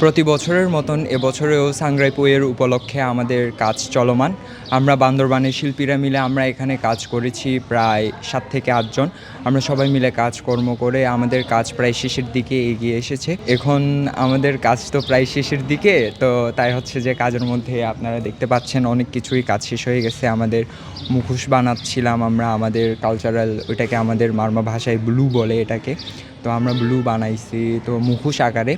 প্রতি বছরের মতন এবছরেও সাংগ্রাই পুয়ের উপলক্ষে আমাদের কাজ চলমান। আমরা বান্দরবানের শিল্পীরা মিলে আমরা এখানে কাজ করেছি প্রায় সাত থেকে আটজন আমরা সবাই মিলে কাজকর্ম করে আমাদের কাজ প্রায় শেষের দিকে এগিয়ে এসেছে। এখন আমাদের কাজ তো প্রায় শেষের দিকে, তো তাই হচ্ছে যে কাজের মধ্যে আপনারা দেখতে পাচ্ছেন অনেক কিছুই কাজ শেষ হয়ে গেছে। আমাদের মুখোশ বানাচ্ছিলাম আমরা, আমাদের কালচারাল ওইটাকে আমাদের মার্মা ভাষায় ব্লু বলে এটাকে। তো আমরা ব্লু বানাইছি, তো মুখোশ আকারে।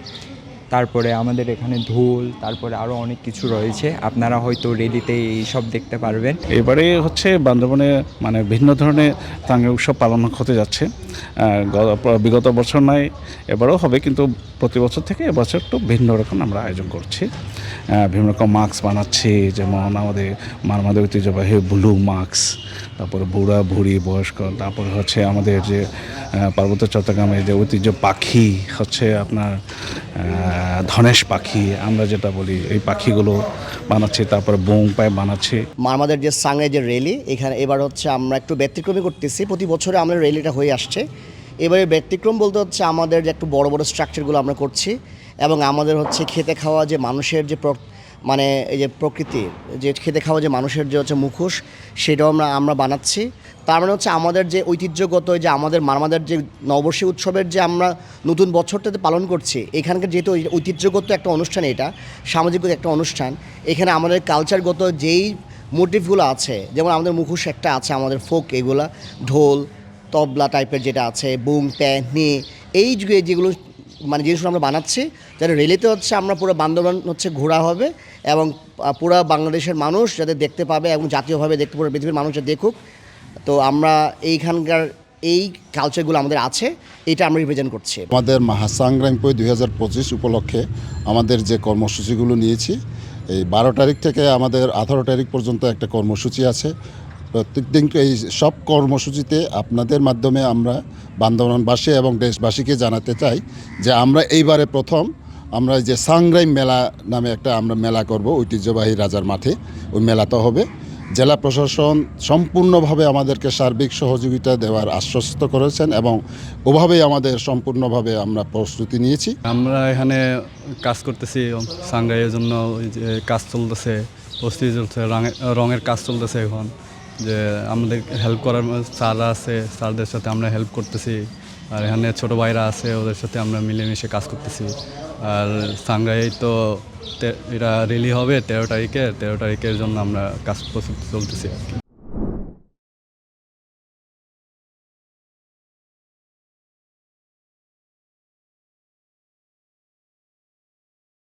তারপরে আমাদের এখানে ঢোল, তারপরে আরও অনেক কিছু রয়েছে। আপনারা হয়তো রেলিতে এইসব দেখতে পারবেন। এবারে হচ্ছে বান্দরবনে মানে ভিন্ন ধরনের তাঙ্গে উৎসব পালন হতে যাচ্ছে। বিগত বছর নয়, এবারও হবে, কিন্তু প্রতি বছর থেকে এবছর একটু ভিন্ন রকম আমরা আয়োজন করছি। বিভিন্ন রকম মাস্ক বানাচ্ছি, যেমন আমাদের মারমাদের ঐতিহ্যবাহী ব্লু মাস্ক, তারপরে বুড়া বুড়ি বয়স্ক, তারপরে হচ্ছে আমাদের যে পার্বত্য চট্টগ্রামের যে ঐতিহ্য পাখি, হচ্ছে আপনার ধনেশ পাখি, আমরা যেটা বলি, এই পাখিগুলো বানাচ্ছি, তারপরে বোং পায়ে বানাচ্ছি। মারমাদের যে সাংরে যে রেলি, এখানে এবার হচ্ছে আমরা একটু ব্যতিক্রমী করতেছি। প্রতি বছরে আমাদের রেলিটা হয়ে আসছে। এবারে ব্যতিক্রম বলতে হচ্ছে আমাদের যে একটু বড় বড় স্ট্রাকচারগুলো আমরা করছি এবং আমাদের হচ্ছে খেতে খাওয়া যে মানুষের যে মানে এই যে প্রকৃতির যে খেতে খাওয়া যে মানুষের যে হচ্ছে মুখোশ, সেটাও আমরা আমরা বানাচ্ছি। তার মানে হচ্ছে আমাদের যে ঐতিহ্যগত যে আমাদের মারমাদের যে নববর্ষী উৎসবের যে আমরা নতুন বছরটাতে পালন করছি, এখানকার যেহেতু ঐতিহ্যগত একটা অনুষ্ঠান এটা, সামাজিক একটা অনুষ্ঠান, এখানে আমাদের কালচারগত যেই মোটিভগুলো আছে, যেমন আমাদের মুখোশ একটা আছে আমাদের ফোক, এগুলা, ঢোল তবলা টাইপের যেটা আছে, বুম ট্যানি এই যুগে যেগুলো মানে জিনিসগুলো আমরা বানাচ্ছি, যাতে রেলিতে হচ্ছে আমরা পুরো বান্দরবান হচ্ছে ঘোরা হবে এবং পুরো বাংলাদেশের মানুষ যাতে দেখতে পাবে এবং জাতীয়ভাবে দেখতে পুরো পৃথিবীর মানুষ দেখুক। তো আমরা এইখানকার এই কালচারগুলো আমাদের আছে, এটা আমরা রিপ্রেজেন্ট করছি। আমাদের মহাসাংগ্রামপই দুই হাজার পঁচিশ উপলক্ষে আমাদের যে কর্মসূচিগুলো নিয়েছি, এই বারো তারিখ থেকে আমাদের আঠারো তারিখ পর্যন্ত একটা কর্মসূচি আছে। প্রত্যেক দিন এই সব কর্মসূচিতে আপনাদের মাধ্যমে আমরা বান্দরবানবাসী এবং দেশবাসীকে জানাতে চাই যে আমরা এইবারে প্রথম আমরা যে সাংগ্রাম মেলা নামে একটা আমরা মেলা করব, ঐতিহ্যবাহী রাজার মাঠে। ওই মেলাতে হবে। জেলা প্রশাসন সম্পূর্ণভাবে আমাদেরকে সার্বিক সহযোগিতা দেওয়ার আশ্বস্ত করেছেন এবং ওভাবেই আমাদের সম্পূর্ণভাবে আমরা প্রস্তুতি নিয়েছি। আমরা এখানে কাজ করতেছি সাংঘাইয়ের জন্য কাজ চলতেছে, প্রস্তুতি চলছে রঙের কাজ চলতেছে এখন। যে আমাদের হেল্প করার স্যাররা আছে, স্যারদের সাথে আমরা হেল্প করতেছি। আর এখানে ছোটো ভাইরা আছে, ওদের সাথে আমরা মিলেমিশে কাজ করতেছি। আর সাংঘাই তো এটা রিলি হবে তেরো তারিখে, তেরো তারিখের জন্য আমরা কাজ প্রস্তুতি চলতেছি আর কি।